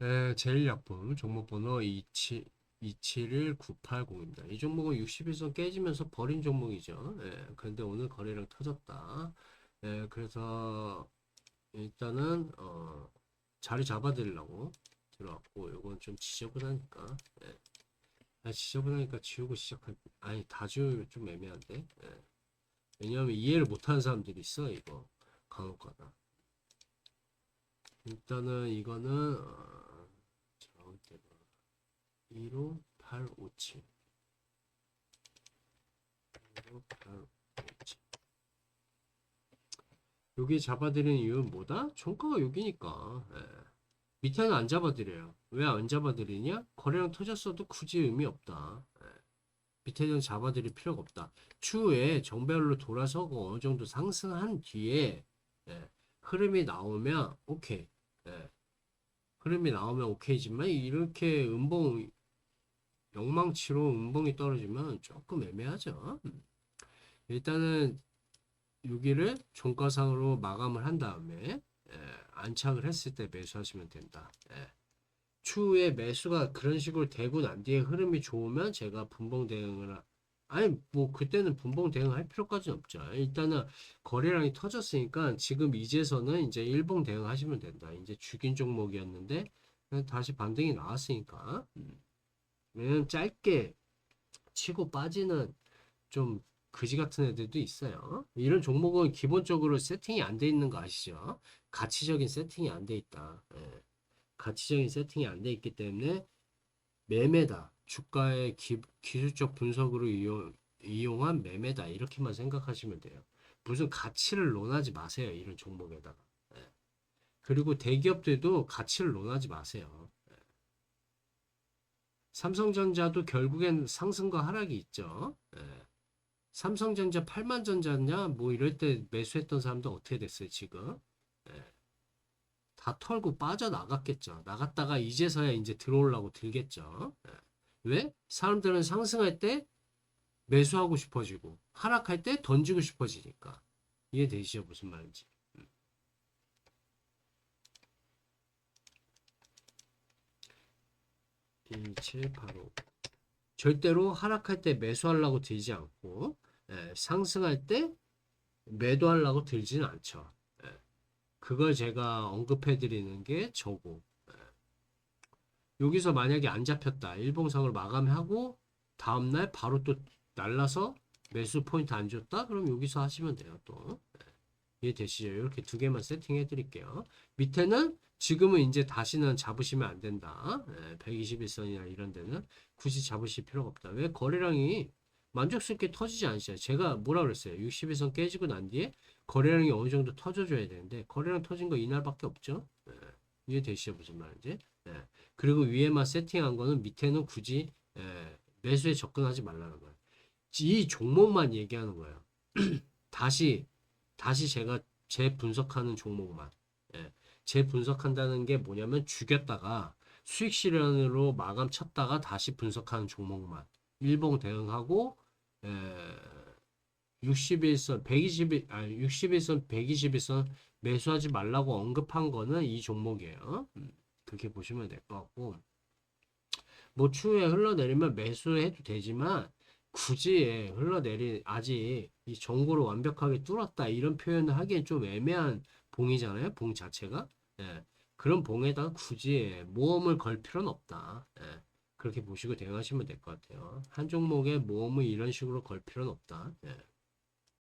에, 제일약품 종목번호 27, 271980입니다. 이 종목은 61선 깨지면서 버린 종목이죠. 예, 그런데 오늘 거래량 터졌다. 예, 그래서 일단은 어, 자리 잡아드리려고 들어왔고 이건 좀 지저분하니까 예. 아, 지저분하니까 지우고 시작할 아니 다 지우면 좀 애매한데 예. 왜냐하면 이해를 못하는 사람들이 있어 이거 간혹가다 일단은 이거는 어, 15857 15857 여기 잡아드리는 이유는 뭐다? 종가가 여기니까 예. 밑에는 안 잡아드려요 왜 안 잡아드리냐? 거래량 터졌어도 굳이 의미 없다 예. 밑에는 잡아드릴 필요가 없다 추후에 정배열로 돌아서고 어느 정도 상승한 뒤에 예. 흐름이 나오면 오케이 예. 흐름이 나오면 오케이지만 이렇게 음봉 영망치로 음봉이 떨어지면 조금 애매하죠. 음. 일단은 여기를 종가상으로 마감을 한 다음에 예, 안착을 했을 때 매수하시면 된다. 예. 추후에 매수가 그런 식으로 되고 난 뒤에 흐름이 좋으면 제가 분봉 대응을 하- 아니 뭐 그때는 분봉 대응할 필요까지는 없죠. 일단은 거래량이 터졌으니까 지금 이제서는 이제 일봉 대응하시면 된다. 이제 죽인 종목이었는데 다시 반등이 나왔으니까. 음. 왜냐면 짧게 치고 빠지는 좀 그지 같은 애들도 있어요. 이런 종목은 기본적으로 세팅이 안 돼 있는 거 아시죠? 가치적인 세팅이 안 돼 있다. 예. 가치적인 세팅이 안 돼 있기 때문에 매매다. 주가의 기, 기술적 분석으로 이용, 이용한 매매다. 이렇게만 생각하시면 돼요. 무슨 가치를 논하지 마세요. 이런 종목에다가. 예. 그리고 대기업들도 가치를 논하지 마세요. 예. 삼성전자도 결국엔 상승과 하락이 있죠. 예. 삼성전자 8만 전자냐 뭐 이럴 때 매수했던 사람도 어떻게 됐어요 지금? 예. 다 털고 빠져나갔겠죠. 나갔다가 이제서야 이제 들어오려고 들겠죠. 예. 왜? 사람들은 상승할 때 매수하고 싶어지고 하락할 때 던지고 싶어지니까 이해되시죠 무슨 말인지 음. 1785 절대로 하락할 때 매수하려고 들지 않고 예, 상승할 때 매도하려고 들지는 않죠 예. 그걸 제가 언급해 드리는 게 저고 예. 여기서 만약에 안 잡혔다 일봉상을 마감하고 다음날 바로 또 날라서 매수 포인트 안 줬다? 그럼 여기서 하시면 돼요, 또. 네. 이해되시죠? 이렇게 두 개만 세팅해 드릴게요. 밑에는 지금은 이제 다시는 잡으시면 안 된다. 121선이나 이런 데는 굳이 잡으실 필요가 없다. 왜? 거래량이 만족스럽게 터지지 않으셔요. 제가 뭐라 그랬어요? 61선 깨지고 난 뒤에 거래량이 어느 정도 터져줘야 되는데 거래량 터진 거 이날밖에 없죠. 네. 이해되시죠? 무슨 말인지? 네. 그리고 위에만 세팅한 거는 밑에는 굳이 예, 매수에 접근하지 말라는 거예요. 이 종목만 얘기하는 거예요. 다시 다시 제가 재 분석하는 종목만. 예. 재 분석한다는 게 뭐냐면 죽였다가 수익 실현으로 마감 쳤다가 다시 분석하는 종목만. 일봉 대응하고 에, 61선 120일 아니 61선 121선 매수하지 말라고 언급한 거는 이 종목이에요. 음, 그렇게 보시면 될 것 같고 뭐 추후에 흘러내리면 매수해도 되지만 굳이 흘러내리 아직 이 정보를 완벽하게 뚫었다 이런 표현을 하기엔 좀 애매한 봉이잖아요 봉 자체가 예. 그런 봉에다가 굳이 모험을 걸 필요는 없다 예. 그렇게 보시고 대응하시면 될 것 같아요 한 종목에 모험을 이런 식으로 걸 필요는 없다 예.